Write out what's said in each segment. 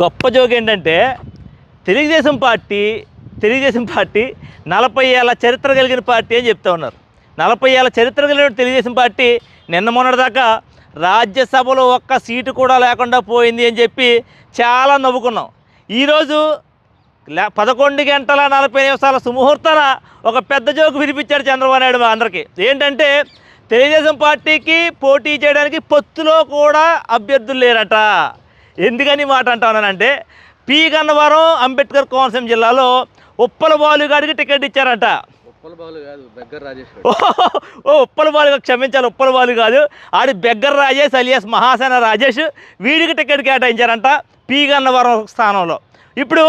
గొప్ప జోక్ ఏంటంటే Telugu Desam party Telugu Desam party నలభై ఏళ్ళ చరిత్ర కలిగిన పార్టీ అని చెప్తా ఉన్నారు. నలభై ఏళ్ళ చరిత్ర కలిగిన తెలుగుదేశం పార్టీ నిన్న మొన్నటిదాకా రాజ్యసభలో ఒక్క సీటు కూడా లేకుండా పోయింది అని చెప్పి చాలా నవ్వుకున్నాం. ఈరోజు లే పదకొండు గంటల నలభై నిమిషాల సుముహూర్తాన ఒక పెద్ద జోకు వినిపించాడు చంద్రబాబు నాయుడు మా అందరికీ. ఏంటంటే తెలుగుదేశం పార్టీకి పోటీ చేయడానికి పొత్తులో కూడా అభ్యర్థులు లేరట. ఎందుకని మాట అంటానంటే పి. గన్నవరం అంబేద్కర్ కోనసీమ జిల్లాలో ఉప్పల బాలుగాడికి టికెట్ ఇచ్చారట. ఓ ఉప్పల బాలు క్షమించాలి ఉప్పల బాలు కాదు. ఆడి బెగ్గర్ రాజేష్ అలియాస్ మహాసేన రాజేష్ వీడికి టికెట్ కేటాయించారంట పి. గన్నవరం స్థానంలో. ఇప్పుడు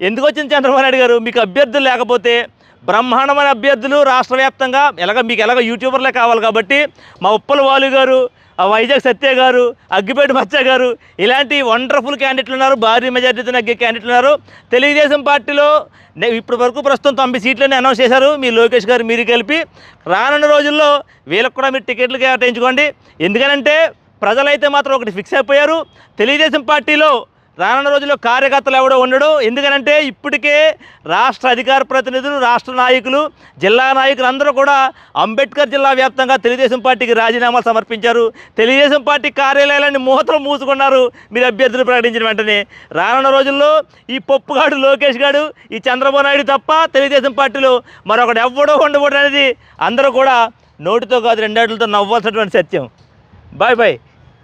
ఎందుకు వచ్చింది చంద్రబాబు నాయుడు గారు? మీకు అభ్యర్థులు లేకపోతే బ్రహ్మాండమైన అభ్యర్థులు రాష్ట్ర వ్యాప్తంగా ఎలాగ మీకు ఎలాగ యూట్యూబర్లే కావాలి కాబట్టి మా ఉప్పల బాలు గారు వైజాగ్ సత్య గారు అగ్గిపేట మచ్చ గారు ఇలాంటి వండర్ఫుల్ క్యాండిడేట్లు ఉన్నారు భారీ మెజార్టీతో అగ్గే క్యాండిడేట్లు ఉన్నారు. తెలుగుదేశం పార్టీలో ఇప్పటి వరకు ప్రస్తుతం తొంభై సీట్లని అనౌన్స్ చేశారు. మీ లోకేష్ గారు మీరు కలిపి రానున్న రోజుల్లో వీళ్ళకి కూడా మీరు టికెట్లు కేటాయించుకోండి. ఎందుకనంటే ప్రజలైతే మాత్రం ఒకటి ఫిక్స్ అయిపోయారు. తెలుగుదేశం పార్టీలో రానున్న రోజుల్లో కార్యకర్తలు ఎవడో ఉండడు. ఎందుకనంటే ఇప్పటికే రాష్ట్ర అధికార ప్రతినిధులు రాష్ట్ర నాయకులు జిల్లా నాయకులు అందరూ కూడా అంబేద్కర్ జిల్లా వ్యాప్తంగా తెలుగుదేశం పార్టీకి రాజీనామాలు సమర్పించారు. తెలుగుదేశం పార్టీ కార్యాలయాలన్నీ మూతలు మూసుకున్నారు. మీరు అభ్యర్థులు ప్రకటించిన వెంటనే. రానున్న రోజుల్లో ఈ పప్పుగాడు లోకేష్ గాడు ఈ చంద్రబాబు నాయుడు తప్ప తెలుగుదేశం పార్టీలో మరొకటి ఎవడో ఉండకూడదు అనేది అందరూ కూడా నోటితో కాదు రెండేళ్ళతో నవ్వాల్సినటువంటి సత్యం. Bye bye.